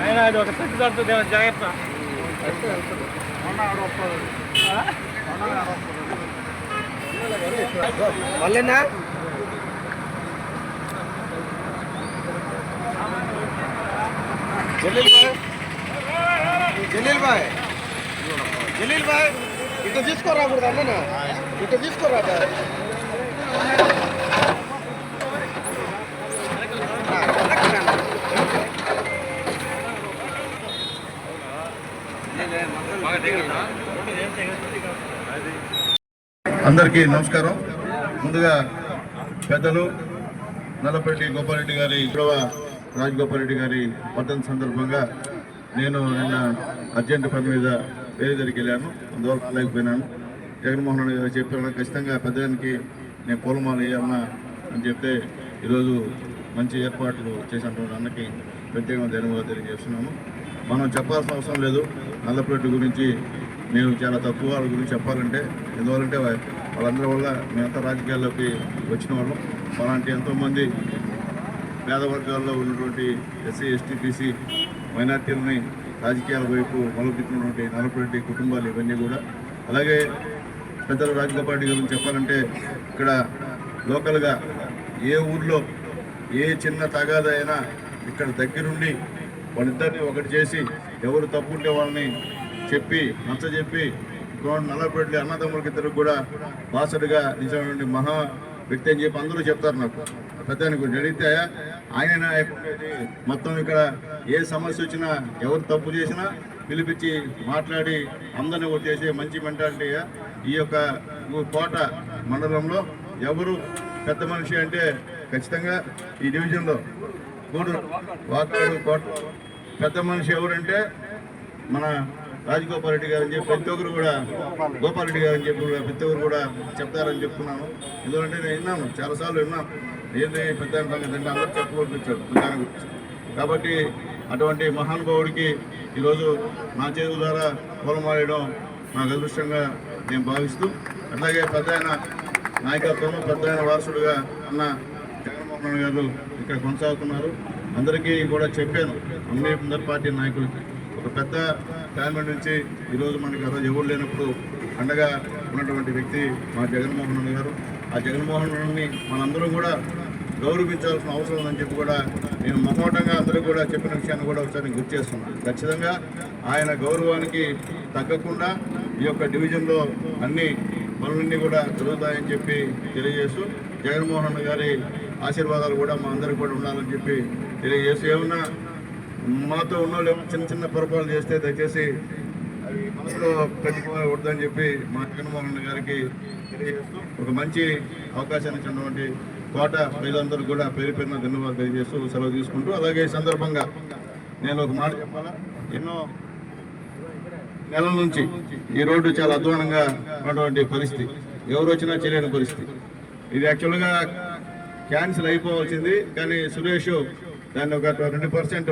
ఆయన అది ఒక సెట్ దొరుకుతుంది జాగ్రత్త మళ్ళీనా జలీల్ బాయ్ జలీల్ బాయ్ జలీల్ భాయ్ ఇటు తీసుకోరా ఇప్పుడు అన్న ఇటు తీసుకోరా బాయ్. అందరికీ నమస్కారం. ముందుగా పెద్దలు నల్లపల్లి గోపాలరెడ్డి గారి గౌరవ రాజగోపాలరెడ్డి గారి పట్టణ సందర్భంగా నేను నిన్న అర్జెంట్ పని మీద వేరే దగ్గరికి వెళ్ళాను. అందువల్ల లేకపోయినాను జగన్మోహన్ రెడ్డి గారు చెప్పాను ఖచ్చితంగా పెద్దగానికి నేను పూలమాల వేయాలన్నా అని చెప్తే ఈరోజు మంచి ఏర్పాట్లు చేసినటువంటి అన్నకి ప్రత్యేకంగా ధన్యవాదాలు తెలియజేస్తున్నాము. మనం చెప్పాల్సిన అవసరం లేదు. నల్లపరెడ్డి గురించి నేను చాలా తక్కువ వాళ్ళ గురించి చెప్పాలంటే ఎందువల్లంటే వాళ్ళందరి వల్ల మేమంతా రాజకీయాల్లోకి వచ్చిన వాళ్ళం. అలాంటి ఎంతోమంది పేద వర్గాల్లో ఉన్నటువంటి ఎస్సీ ఎస్టీ బీసీ మైనార్టీలని రాజకీయాల వైపు మలుపుతున్నటువంటి నలభై కుటుంబాలు ఇవన్నీ కూడా. అలాగే పెద్దలు పార్టీ గురించి చెప్పాలంటే ఇక్కడ లోకల్గా ఏ ఊర్లో ఏ చిన్న తగాద అయినా ఇక్కడ దగ్గరుండి వాళ్ళిద్దరిని ఒకటి చేసి ఎవరు తప్పు ఉంటే వాళ్ళని చెప్పి నచ్చజెప్పి గోడ నల్లబెట్టి అన్నదమ్ములకి ఇద్దరు కూడా బాసడుగా నిజమైనటువంటి మహా వ్యక్తి అని చెప్పి అందరూ చెప్తారు నాకు. పెద్దానికి గురించి అడిగితే ఆయన మొత్తం ఇక్కడ ఏ సమస్య వచ్చినా ఎవరు తప్పు చేసినా పిలిపించి మాట్లాడి అందరిని ఒకటి చేసే మంచి మెంటాలిటీ ఈ యొక్క కోట మండలంలో ఎవరు పెద్ద మనిషి అంటే ఖచ్చితంగా ఈ డివిజన్లో గూడూరు వాకాడు కోట పెద్ద మనిషి ఎవరంటే మన రాజగోపాల్ రెడ్డి గారు అని చెప్పి ప్రతి ఒక్కరు కూడా గోపాల్ రెడ్డి గారు అని చెప్పి కూడా ప్రతి ఒక్కరు కూడా చెప్తారని చెప్తున్నాను. ఎందుకంటే నేను విన్నాను చాలాసార్లు విన్నాను. ఏంది పెద్ద సంగతి అంటే అందరూ చెప్పుకుంటూ వచ్చాడు పెద్దాయన గురించి కాబట్టి అటువంటి మహానుభావుడికి ఈరోజు నా చేతుల ద్వారా పొలం వాడడం నాకు అదృష్టంగా నేను భావిస్తూ అట్లాగే పెద్ద నాయకత్వం పెద్ద వారసుడుగా అన్న జగన్మోహన్ గారు ఇక్కడ కొనసాగుతున్నారు. అందరికీ కూడా చెప్పాను అన్ని అందరి పార్టీ నాయకులకి. ఒక పెద్ద ఫ్యామిలీ నుంచి ఈరోజు మనకి అసలు ఎవరు లేనప్పుడు అండగా ఉన్నటువంటి వ్యక్తి మా జగన్మోహన్ గారు. ఆ జగన్మోహన్ రెడ్డిని మనందరం కూడా గౌరవించాల్సిన అవసరం ఉందని చెప్పి కూడా నేను మొహమాటంగా అందరూ కూడా చెప్పిన విషయాన్ని కూడా ఒకసారి గుర్తు చేస్తున్నాను. ఖచ్చితంగా ఆయన గౌరవానికి తగ్గకుండా ఈ యొక్క డివిజన్లో అన్ని పనులన్నీ కూడా జరుగుతాయని చెప్పి తెలియజేస్తూ జగన్మోహన్ గారి ఆశీర్వాదాలు కూడా మా అందరికి కూడా ఉండాలని చెప్పి తెలియజేస్తూ ఏమన్నా మాతో ఉన్న వాళ్ళు చిన్న చిన్న పొరపాటు చేస్తే దయచేసి అవి మనసులో పెట్టుకోవద్దని చెప్పి మా జగన్మోహన్ రెడ్డి గారికి తెలియజేస్తూ ఒక మంచి అవకాశాన్ని ఇచ్చినటువంటి కోట ప్రజలందరూ కూడా పేరు పేరున ధన్యవాదాలు తెలియజేస్తూ సెలవు తీసుకుంటూ అలాగే ఈ సందర్భంగా నేను ఒక మాట చెప్పాలా? ఎన్నో నెలల నుంచి ఈ రోడ్డు చాలా అధ్వానంగా ఉన్నటువంటి పరిస్థితి. ఎవరు వచ్చినా చేయలేని పరిస్థితి. ఇది యాక్చువల్గా క్యాన్సిల్ అయిపోవాల్సింది కానీ సురేష్ దాన్ని ఒక ట్వంటీ పర్సెంట్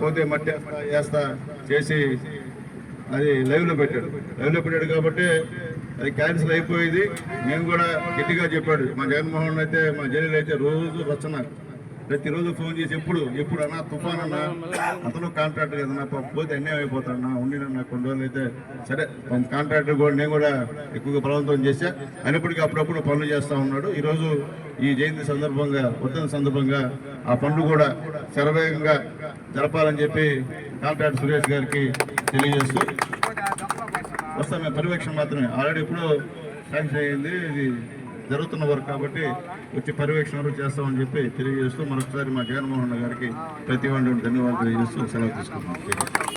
పోతే మట్టి వేస్తా చేసి అది లైవ్లో పెట్టాడు. లైవ్లో పెట్టాడు కాబట్టి అది క్యాన్సిల్ అయిపోయేది. నేను కూడా గట్టిగా చెప్పాడు. మా జగన్మోహన్ అయితే మా జైలు అయితే రోజు రచన ప్రతిరోజు ఫోన్ చేసి ఎప్పుడు ఎప్పుడు అన్నా తుఫాన్ అన్నా అతను కాంట్రాక్టర్ కదన్నా పోతే అన్యాయం అయిపోతాడన్నా ఉండినన్నా కొన్ని రోజులు అయితే సరే కాంట్రాక్టర్ కూడా నేను కూడా ఎక్కువగా బలవంతం చేశా. అయినప్పటికీ అప్పుడప్పుడు పనులు చేస్తూ ఉన్నాడు. ఈరోజు ఈ జయంతి సందర్భంగా ఉత్తమ సందర్భంగా ఆ పనులు కూడా శరవేగంగా జరపాలని చెప్పి కాంట్రాక్టర్ సురేష్ గారికి తెలియజేస్తూ వస్తాం మేము పర్యవేక్షణ మాత్రమే. ఆల్రెడీ ఇప్పుడు శాంక్షన్ అయ్యింది. ఇది జరుగుతున్న వరకు కాబట్టి వచ్చి పర్యవేక్షణ వరకు చేస్తామని చెప్పి తెలియజేస్తూ మరొకసారి మా జగన్మోహన్ గారికి ప్రతి ఒక్కరికి ధన్యవాదాలు తెలియజేస్తూ సెలవు తీసుకుంటున్నాం.